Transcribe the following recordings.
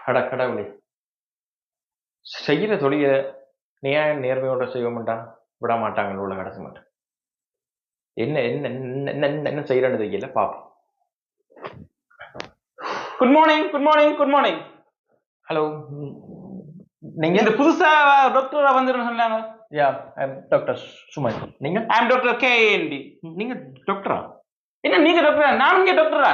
அட கடவுளே. செய்கிற தொழில நியாய நேர்மையோட செய்வோம்டா. விட மாட்டாங்க உள்ள கடைசி மட்டும். என்ன என்ன என்ன- என்ன செய்யறன்னு தெரியல பாப்போம் good morning good morning good morning hello நீங்க? இந்த புதுசா டாக்டரா வந்துருன்னு சொன்னாங்க. யா டாக்டர் சுமன் நீங்க? ஐ அம் டாக்டர் கே என்டி நீங்க டாக்டரா என்ன நீங்க டாக்டரா நானும் இங்க டாக்டரா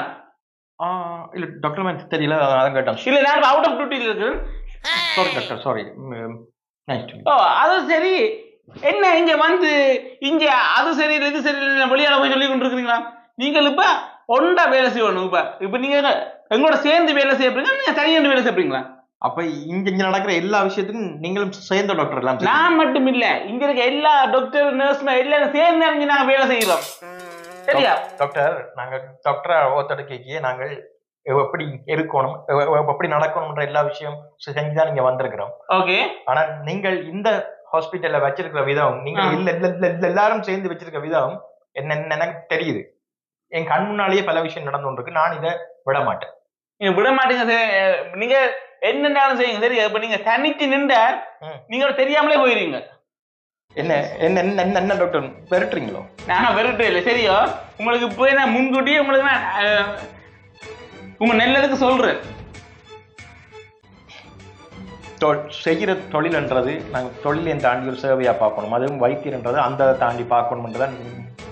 இல்ல டாக்டர் மேம் தெரியல அதான் கேட்டேன் இல்ல நான் அவுட் ஆஃப் டியூட்டில இருக்கிறேன் சாரி டாக்டர் சாரி ஓ அது சரி. என்ன இங்க வந்து இங்க அது சரி இது சரி வெளியால போய் சொல்லி கொண்டிருக்கீங்களா நீங்கள் இப்ப ஒண்டா வேலை செய்யணும் இப்ப. இப்ப நீங்க எங்களோட சேர்ந்து வேலை செய்ய போறீங்க நீங்க தனியாண்டு வேலை செய்யறீங்களா அப்ப இங்க இங்க நடக்கிற எல்லா விஷயத்துக்கும் நீங்களும் சேர்ந்த டாக்டர் எல்லாம் நான் மட்டும் இல்ல இங்க இருக்க எல்லா டாக்டர் நர்ஸ் எல்லாரும் சேர்ந்து நாங்க வேலை செய்யறோம். சரியா? டாக்டர் நாங்க டாக்டரா ஒருத்தட கேக்கியே நாங்கள் எப்படி இருக்கணும் எப்படி நடக்கணும்ன்ற எல்லா விஷயம் செஞ்சுதான் நீங்க வந்திருக்கிறோம். ஓகே ஆனா நீங்கள் இந்த ஹாஸ்பிட்டல்ல வச்சிருக்கிற விதம் நீங்க எல்லாரும் சேர்ந்து வச்சிருக்க விதம் என்ன எனக்கு தெரியுது. என் கண் முன்னாலேயே பல விஷயம் நடந்து கொண்டிருக்கு நான் இதை விட மாட்டேன் நீங்க விட மாட்டீங்க நீங்க என்னென்னாலும் செய்யுங்க சரி? இப்ப நீங்க தனித்து நின்ற ம். நீங்க தெரியாமலே போயிருங்க என்ன என்ன என்ன என்ன- டாக்டர் விரட்டுறீங்களோ? நான் வெறுட்டு இல்லை சரியா? உங்களுக்கு இப்போ நான் முன்கூட்டியே உங்களுக்கு நான் உங்க நல்லதுக்கு சொல்றேன். செய்கிற தொழில்ன்றது நாங்கள் தொழிலையும் தாண்டி ஒரு சேவையா பார்க்கணும். அதுவும் வைத்தியர்ன்றது அந்த தாண்டி பார்க்கணும்ன்றதான்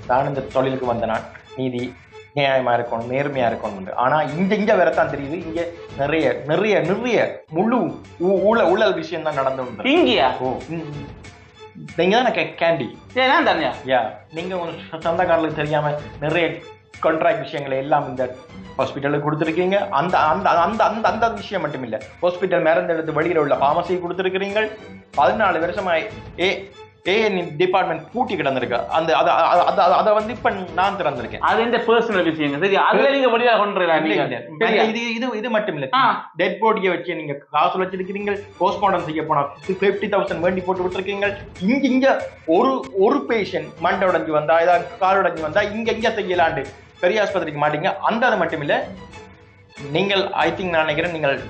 நான் இந்த தொழிலுக்கு வந்த நான். நீதி நியாயமா இருக்கணும் நேர்மையா இருக்கணும் ஆனா இங்க இங்க வரத்தான் தெரியுது. இங்க நிறைய நிறைய நிறைய முழு ஊழல் விஷயம் தான் நடந்து இங்கயா? ஓ ம், நீங்க தான் கேண்டி நான் தானியா? யா நீங்க உங்க சொந்தக்காரர்களுக்கு தெரியாம நிறைய கான்ட்ராக்ட் விஷயங்களை எல்லாம் இந்த ஹாஸ்பிட்டலுக்கு கொடுத்துருக்கீங்க. அந்த அந்த அந்த அந்த அந்த விஷயம் மட்டும் இல்ல. ஹாஸ்பிட்டல் மருந்து எடுத்து வெளியில உள்ள ஃபார்மசி கொடுத்துருக்கிறீங்க பதினாலு வருஷமா ஏ ஏஎன் டிபார்ட்மெண்ட் பூட்டி கிடந்திருக்கு. அந்த அத அத- வந்து இப்ப நான் திறந்திருக்கேன். அது இந்த பர்சனல் விஷயங்க. சரி அதுல நீங்க வழியா கொண்டு இல்ல, நீங்க இல்ல. சரியா? இது இது இது மட்டும் இல்ல. டெட் பாடியை வச்சு நீங்க காசு வச்சிருக்கிறீங்க போஸ்ட்மார்ட்டம் செய்ய போனா பிப்டி தௌசண்ட் வேண்டி போட்டு விட்டுருக்கீங்க இங்க இங்க ஒரு ஒரு பேஷண்ட் மண்டை உடைஞ்சு வந்தா ஏதாவது கால் உடைஞ்சு வந்தா இங்க இங்க செய்யலாண்டு. பெரிய ஆஸ்பத்திரிக்கு மாட்டீங்க. அந்த அது மட்டும் இல்ல. நீங்கள் ஐ திங்க் நான் நினைக்கிறேன் நீங்கள்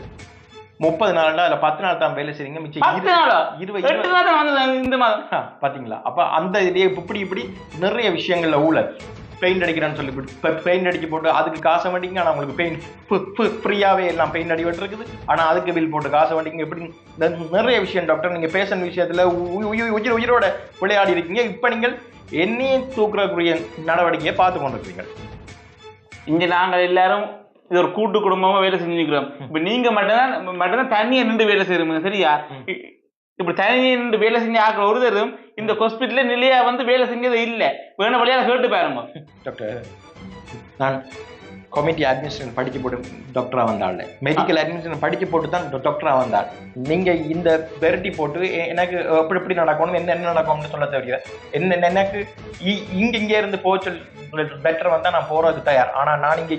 முப்பது நாள் இல்ல பத்து நாள் தான் வேலை செய்றீங்க மிச்சம் இருபது இந்த மாதம். பாத்தீங்களா? அப்ப அந்த இதுலயே இப்படி இப்படி நிறைய விஷயங்கள்ல ஊழல். பெயிண்ட் அடிக்கிறேன்னு சொல்லி பெயிண்ட் அடிக்க போட்டு அதுக்கு காசை வண்டிங்க ஆனா உங்களுக்கு பெயிண்ட் ஃப்ரீயாவே எல்லாம் பெயிண்ட் அடி இருக்குது. ஆனா அதுக்கு பில் போட்டு காசை வண்டிங்க இப்படி ந- நிறைய விஷயம் டாக்டர் நீங்க பேஷண்ட் விஷயத்துல உயிர் உயிரோட விளையாடி இருக்கீங்க. இப்ப நீங்கள் என்னையே தூக்குறக்குரிய நடவடிக்கையை பார்த்து கொண்டிருக்கீங்க இங்க நாங்க எல்லாரும் இது ஒரு கூட்டு குடும்பமா வேலை செஞ்சுக்கிறோம். இப்ப நீங்க மட்டும்தான் மட்டும்தான் தனியா நின்று வேலை செய்யறோம் சரியா? இப்படி தனியா நின்று வேலை செஞ்ச ஆக்கள் ஒரு தரும் இந்த ஹாஸ்பிட்டல்ல நிலையா வந்து வேலை செஞ்சது இல்ல. வேணா வழியால கேட்டு பாருங்க. டாக்டர் நான் கமிட்டி அட்மினிஸ்ட்ரேஷன் படிக்க போட்டு டாக்டரா வந்தாள் மெடிக்கல் அட்மினிஸ்ட்ரேஷன் படிக்க போட்டு தான் டாக்டரா வந்தாள். நீங்க இந்த பெரட்டி போட்டு எனக்கு எப்படி எப்படி நடக்கணும் என்ன என்ன நடக்கும்னு சொல்ல தெரியல என்ன எனக்கு இ- இங்க இங்க இருந்து போச்சு பெட்டர் வந்தா நான் போறது தயார். ஆனா நான் இங்க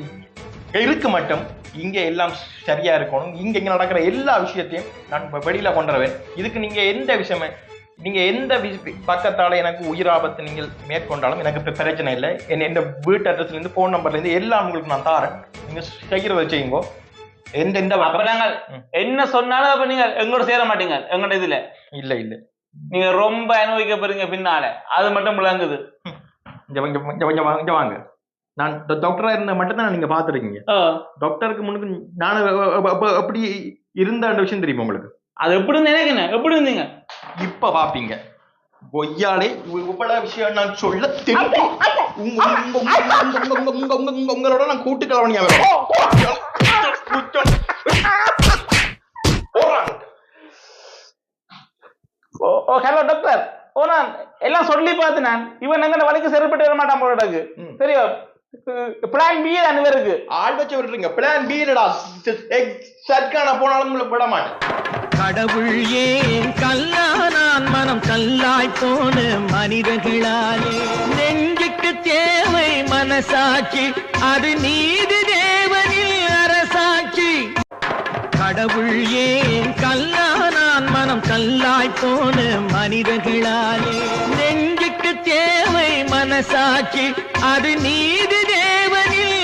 இருக்க மட்டும் இங்க எல்லாம் சரியா இருக்கணும். இங்க இங்க நடக்கிற எல்லா விஷயத்தையும் நான் வெளியில கொண்டுறவேன் இதுக்கு நீங்க எந்த விஷயமே நீங்க எந்த பக்கத்தால எனக்கு உயிர் ஆபத்து நீங்கள் மேற்கொண்டாலும் எனக்கு இப்ப பிரச்சனை இல்லை. என் எந்த வீட்டு அட்ரஸ்ல இருந்து போன் நம்பர்ல இருந்து எல்லாம் உங்களுக்கு நான் தாரேன். நீங்க செய்கிறத செய்யுங்க. எந்த எந்த. என்ன சொன்னாலும் அப்ப நீங்க எங்களோட சேர மாட்டீங்க எங்களோட இதுல. இல்ல இல்ல. நீங்க ரொம்ப அனுபவிக்க போறீங்க பின்னால. அது மட்டும் விளங்குது. இங்க வாங்க, நான் டாக்டரா இருந்த மட்டும்தான் நீங்க பாத்துருக்கீங்க டாக்டருக்கு முன்னுக்கு நான் அப்படி இருந்த அந்த விஷயம் தெரியுமா உங்களுக்கு அது எப்படி நினைக்கிறேன் எப்படி இருந்தீங்க இப்ப பாப்பீங்க பொய்யாலே இவ்வளவு விஷயம் நான் சொல்ல திருப்பி உங்களோட நான் கூட்டு கலவணியா ஹலோ டாக்டர் ஓ நான் எல்லாம் சொல்லி பார்த்து நான் இவன் எங்க வழிக்கு செயல்பட்டு வர மாட்டான் போல சரியா பிளான் பி தான் இவருக்கு ஆள் வச்சு விடுறீங்க பிளான் பீலடா சர்க்கான போனாலும் உங்களை விட மாட்டேன். கடவுள் ஏன் கல்லானான் மனம் கல்லாய் போன மனிதர்களாலே? நெஞ்சுக்கு தேவை மனசாட்சி அது நீதி தேவனில் அரசாட்சி. கடவுள் ஏன் கல்லானான் மனம் கல்லாய் போன மனிதர்களாலே? மனசாட்சி அது நீதி தேவனில்